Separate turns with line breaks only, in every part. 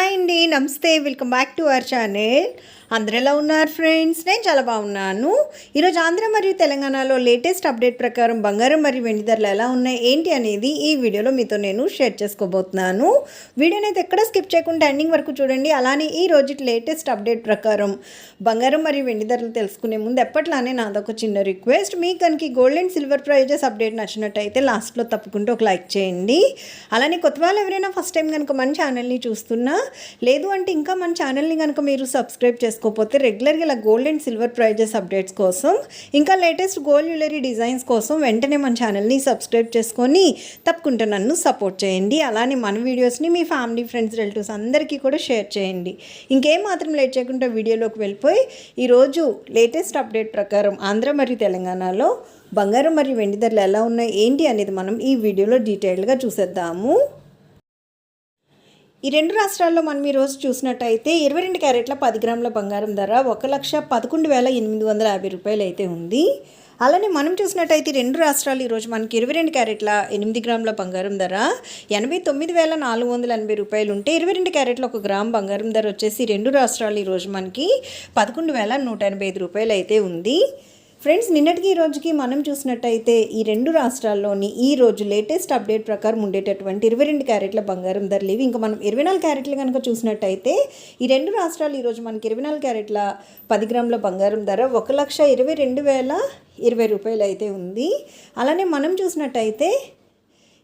Hi అండి నమస్తే. Welcome back to our channel. అందరు ఎలా ఉన్నారు ఫ్రెండ్స్? నేను చాలా బాగున్నాను. ఈరోజు ఆంధ్ర మరియు తెలంగాణలో లేటెస్ట్ అప్డేట్ ప్రకారం బంగారం మరియు వెండి ధరలు ఎలా ఉన్నాయి ఏంటి అనేది ఈ వీడియోలో మీతో నేను షేర్ చేసుకోబోతున్నాను. వీడియోని అయితే ఎక్కడ స్కిప్ చేయకుండా ఎండింగ్ వరకు చూడండి. అలానే ఈ రోజు లేటెస్ట్ అప్డేట్ ప్రకారం బంగారం మరియు వెండి ధరలు తెలుసుకునే ముందు ఎప్పట్లానే నాదొక చిన్న రిక్వెస్ట్. మీకు కనుక gold and silver prizes update నచ్చినట్టయితే లాస్ట్లో తప్పకుండా ఒక లైక్ చేయండి. అలానే కొత్త వాళ్ళు ఎవరైనా ఫస్ట్ టైం కనుక మన ఛానల్ని చూస్తున్నా లేదు అంటే ఇంకా మన ఛానల్ని కనుక మీరు సబ్స్క్రైబ్ చేసుకోకపోతే రెగ్యులర్గా ఇలా gold and silver prizes updates కోసం ఇంకా లేటెస్ట్ గోల్డ్ జ్యువెలరీ డిజైన్స్ కోసం వెంటనే మన ఛానల్ని సబ్స్క్రైబ్ చేసుకొని తప్పకుండా నన్ను సపోర్ట్ చేయండి. అలానే మన వీడియోస్ని మీ ఫ్యామిలీ ఫ్రెండ్స్ రిలేటివ్స్ అందరికీ కూడా షేర్ చేయండి. ఇంకేం మాత్రం లేట్ చేయకుండా వీడియోలోకి వెళ్ళిపోయి ఈరోజు లేటెస్ట్ అప్డేట్ ప్రకారం ఆంధ్ర మరియు తెలంగాణలో బంగారం మరియు వెండి ధరలు ఎలా ఉన్నాయి ఏంటి అనేది మనం ఈ వీడియోలో డీటెయిల్డ్గా చూసేద్దాము. ఈ రెండు రాష్ట్రాల్లో మనం ఈరోజు చూసినట్టయితే ఇరవై రెండు క్యారెట్ల పది గ్రాముల బంగారం ధర ఒక లక్ష పదకొండు వేల ఎనిమిది వందల యాభై రూపాయలు అయితే ఉంది. అలానే మనం చూసినట్టయితే రెండు రాష్ట్రాలు ఈరోజు మనకి ఇరవై రెండు క్యారెట్ల ఎనిమిది గ్రాముల బంగారం ధర ఎనభై తొమ్మిది వేల నాలుగు వందల ఎనభై రూపాయలు ఉంటే ఇరవై రెండు క్యారెట్ల ఒక గ్రామ్ బంగారం ధర వచ్చేసి రెండు రాష్ట్రాలు ఈరోజు మనకి పదకొండు వేల నూట ఎనభై ఐదు రూపాయలు అయితే ఉంది. ఫ్రెండ్స్ నిన్నటికి ఈ రోజుకి మనం చూసినట్టయితే ఈ రెండు రాష్ట్రాల్లోని ఈ రోజు లేటెస్ట్ అప్డేట్ ప్రకారం ఉండేటటువంటి ఇరవై రెండు క్యారెట్ల బంగారం ధరలు ఇవి ఇంకా మనం ఇరవై నాలుగు క్యారెట్లు కనుక చూసినట్టయితే ఈ రెండు రాష్ట్రాలు ఈరోజు మనకి ఇరవై నాలుగు క్యారెట్ల పది గ్రాముల బంగారం ధర ఒక లక్ష ఇరవై రెండు వేల ఇరవై రూపాయలు అయితే ఉంది. అలానే మనం చూసినట్టయితే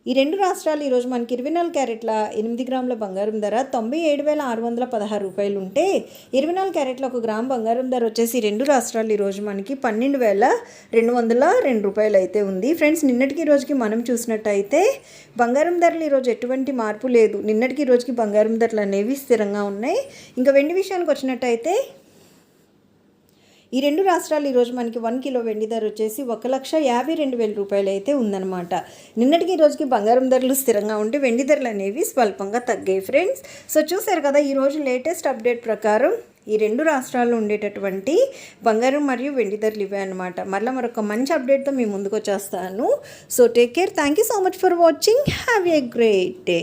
ఈ రెండు రాష్ట్రాలు ఈరోజు మనకి ఇరవై నాలుగు క్యారెట్ల ఎనిమిది గ్రాముల బంగారం ధర తొంభై ఏడు వేల ఆరు వందల పదహారు రూపాయలు ఉంటే ఇరవై నాలుగు క్యారెట్ల ఒక గ్రామ్ బంగారం ధర వచ్చేసి రెండు రాష్ట్రాలు ఈరోజు మనకి పన్నెండు వేల రెండు వందల రెండు రూపాయలు అయితే ఉంది. ఫ్రెండ్స్ నిన్నటికి ఈ రోజుకి మనం చూసినట్టయితే బంగారం ధరలు ఈరోజు ఎటువంటి మార్పు లేదు. నిన్నటికి రోజుకి బంగారం ధరలు అనేవి స్థిరంగా ఉన్నాయి. ఇంకా వెండి విషయానికి వచ్చినట్టయితే ఈ రెండు రాష్ట్రాలు ఈరోజు మనకి వన్ కిలో వెండి ధర వచ్చేసి ఒక లక్ష యాభై రెండు వేల రూపాయలు అయితే ఉందన్నమాట. నిన్నటికి ఈ రోజుకి బంగారం ధరలు స్థిరంగా ఉంటే వెండి ధరలు అనేవి స్వల్పంగా తగ్గాయి ఫ్రెండ్స్. సో చూసారు కదా ఈరోజు లేటెస్ట్ అప్డేట్ ప్రకారం ఈ రెండు రాష్ట్రాల్లో ఉండేటటువంటి బంగారం మరియు వెండి ధరలు ఇవే అనమాట మరలా మరొక మంచి అప్డేట్తో మీ ముందుకు వచ్చేస్తాను. So take care. Thank you so much for watching. Have a great day.